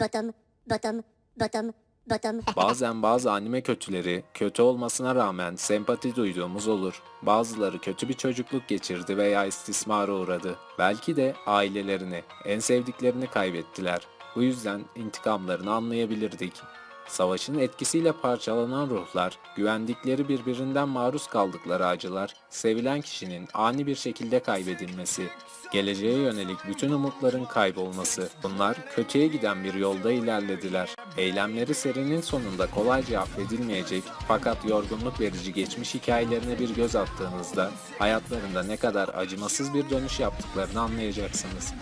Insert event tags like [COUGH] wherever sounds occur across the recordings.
bottom, bottom, bottom, bottom. [LAUGHS] Bazen bazı anime kötüleri kötü olmasına rağmen sempati duyduğumuz olur. Bazıları kötü bir çocukluk geçirdi veya istismara uğradı. Belki de ailelerini, en sevdiklerini kaybettiler. Bu yüzden intikamlarını anlayabilirdik. Savaşın etkisiyle parçalanan ruhlar, güvendikleri birbirinden maruz kaldıkları acılar, sevilen kişinin ani bir şekilde kaybedilmesi, geleceğe yönelik bütün umutların kaybolması. Bunlar kötüye giden bir yolda ilerlediler. Eylemleri serinin sonunda kolayca affedilmeyecek fakat yorgunluk verici geçmiş hikayelerine bir göz attığınızda hayatlarında ne kadar acımasız bir dönüş yaptıklarını anlayacaksınız.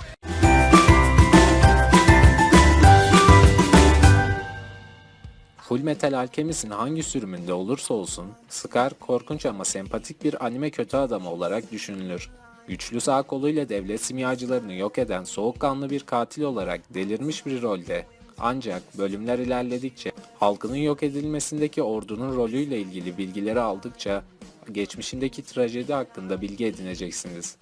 Full Metal Alchemist'in hangi sürümünde olursa olsun, Scar korkunç ama sempatik bir anime kötü adamı olarak düşünülür. Güçlü sağ koluyla devlet simyacılarını yok eden soğukkanlı bir katil olarak delirmiş bir rolde. Ancak bölümler ilerledikçe, halkının yok edilmesindeki ordunun rolüyle ilgili bilgileri aldıkça, geçmişindeki trajedi hakkında bilgi edineceksiniz.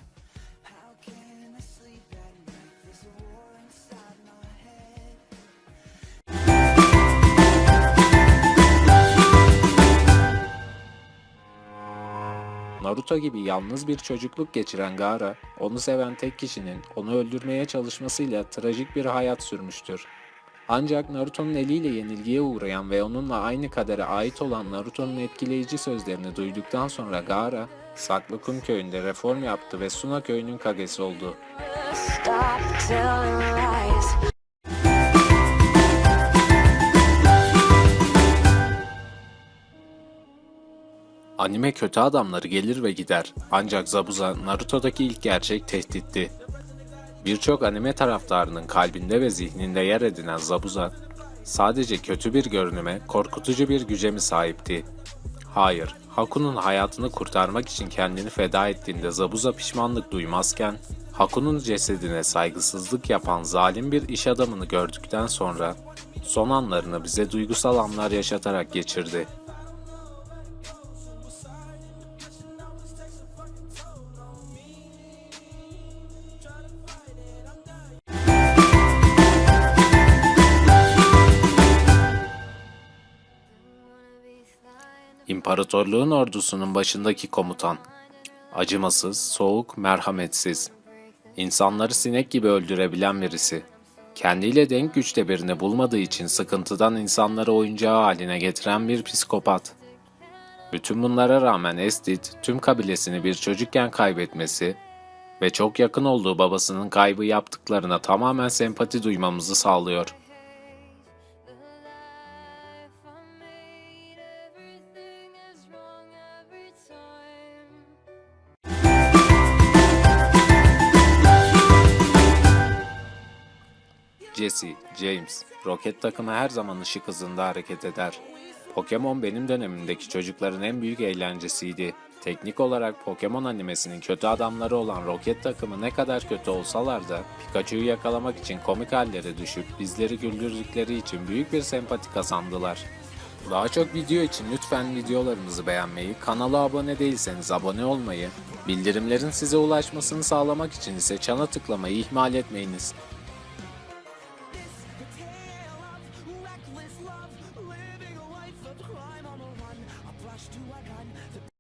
Naruto gibi yalnız bir çocukluk geçiren Gaara, onu seven tek kişinin onu öldürmeye çalışmasıyla trajik bir hayat sürmüştür. Ancak Naruto'nun eliyle yenilgiye uğrayan ve onunla aynı kadere ait olan Naruto'nun etkileyici sözlerini duyduktan sonra Gaara, Saklı Kum köyünde reform yaptı ve Suna köyünün kagesi oldu. Anime kötü adamları gelir ve gider. Ancak Zabuza Naruto'daki ilk gerçek tehditti. Birçok anime taraftarının kalbinde ve zihninde yer edinen Zabuza, sadece kötü bir görünüme, korkutucu bir güce mi sahipti? Hayır, Haku'nun hayatını kurtarmak için kendini feda ettiğinde Zabuza pişmanlık duymazken, Haku'nun cesedine saygısızlık yapan zalim bir iş adamını gördükten sonra, son anlarını bize duygusal anlar yaşatarak geçirdi. İmparatorluğun ordusunun başındaki komutan. Acımasız, soğuk, merhametsiz. İnsanları sinek gibi öldürebilen birisi. Kendiyle denk güçte birini bulmadığı için sıkıntıdan insanları oyuncağı haline getiren bir psikopat. Bütün bunlara rağmen Estit tüm kabilesini bir çocukken kaybetmesi ve çok yakın olduğu babasının kaybı yaptıklarına tamamen sempati duymamızı sağlıyor. Jesse, James, roket takımı her zaman ışık hızında hareket eder. Pokemon benim dönemimdeki çocukların en büyük eğlencesiydi. Teknik olarak Pokemon animesinin kötü adamları olan roket takımı ne kadar kötü olsalar da Pikachu'yu yakalamak için komik hallere düşüp bizleri güldürdükleri için büyük bir sempati kazandılar. Daha çok video için lütfen videolarımızı beğenmeyi, kanala abone değilseniz abone olmayı, bildirimlerin size ulaşmasını sağlamak için ise çana tıklamayı ihmal etmeyiniz. I run.